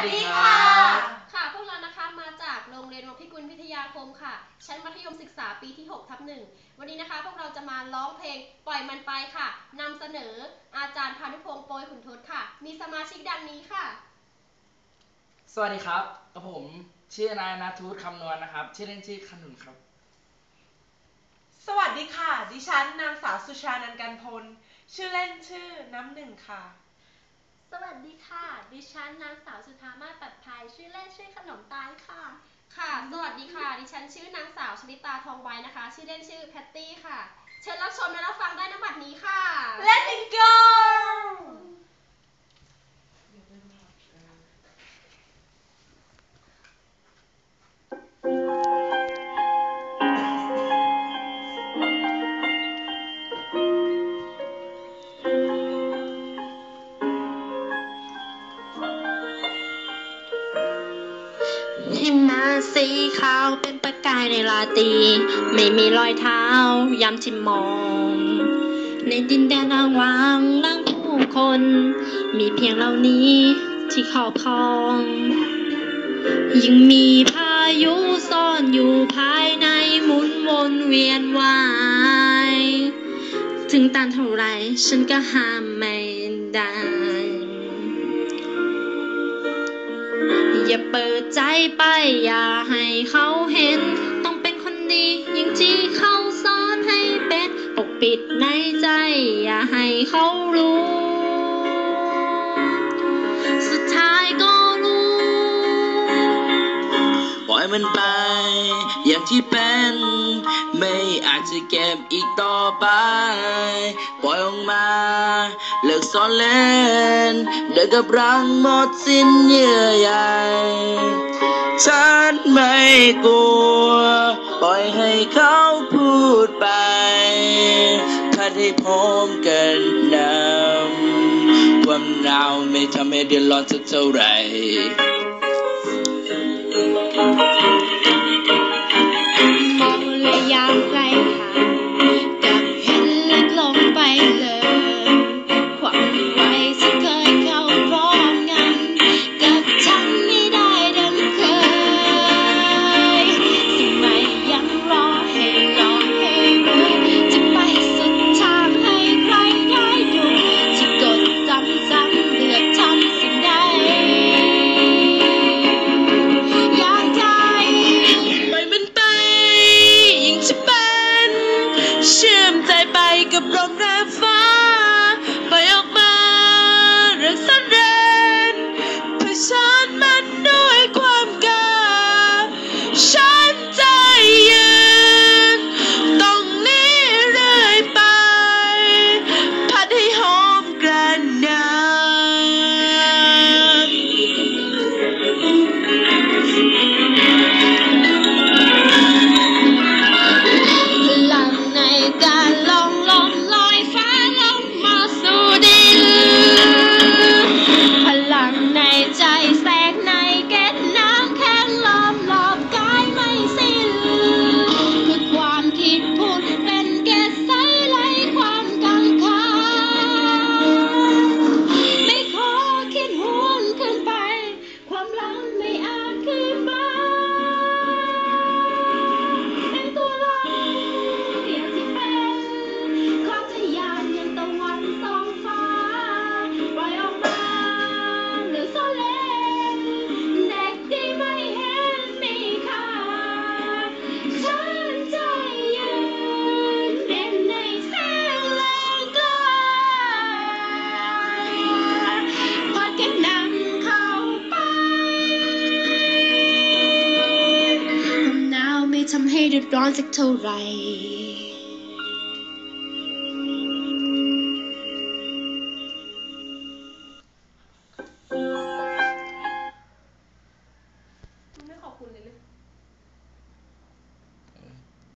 สดีค่ะ ค่ะ พวกเรานะคะมาจากโรงเรียนวังพิกุลวิทยาคมค่ะ ชั้นมัธยมศึกษาปีที่6ทับหนึ่งวันนี้นะคะ พวกเราจะมาร้องเพลงปล่อยมันไปค่ะ นำเสนออาจารย์พานุพงศ์โปรยขุนทศค่ะ มีสมาชิกดังนี้ค่ะ สวัสดีครับกับผมชื่อนายนาทูตคำนวณนะครับ ชื่อเล่นชื่อขนุนครับ สวัสดีค่ะ ดิฉันนางสาวสุชานันท์กันพล ชื่อเล่นชื่อน้ำหนึ่งค่ะ สวัสดีค่ะ ดิฉันนางสาวสุธามาศปัดภัย ชื่อเล่นชื่อขนมตาลค่ะ ค่ะ สวัสดีค่ะ ดิฉันชื่อนางสาวชลิตาทองไว้นะคะ ชื่อเล่นชื่อแพตตี้ค่ะ เชิญรับชมและรับฟังได้นบัดนี้ค่ะ Let it go หิมะสีขาวเป็นประกายในราตรีไม่มีรอยเท้ายามที่มอง ในดินแดนอ้างว้างนั่งผู้คน มีเพียงเหล่านี้ที่ขอบครองยังมีพายุซ่อนอยู่ภายในหมุนวนเวียนวาย ถึงตานเท่าไรฉันก็ห้ามไม่ได้ อย่าเปิดใจไปอย่าให้เขาเห็น ต้องเป็นคนดีอย่างที่เขาสอนให้เป็นปกปิดในใจ อย่าให้เขารู้ สุดท้ายก็รู้ปล่อยมันไปอย่างที่เป็น ไม่อาจจะเก็บอีกต่อไป ปล่อยออกมา เลิกซ่อนเล่นเดินกับรังหมดสิ้นเยื่อใยฉันไม่กลัว ปล่อยให้เขาพูดไป ถ้าได้พบกันนำความหนาวไม่ทำให้เดือดร้อนสักเท่าไหร่ ชื่อมใจไปกับลมแรงฟ้า ให้เดือดร้อนสักเท่าไหร่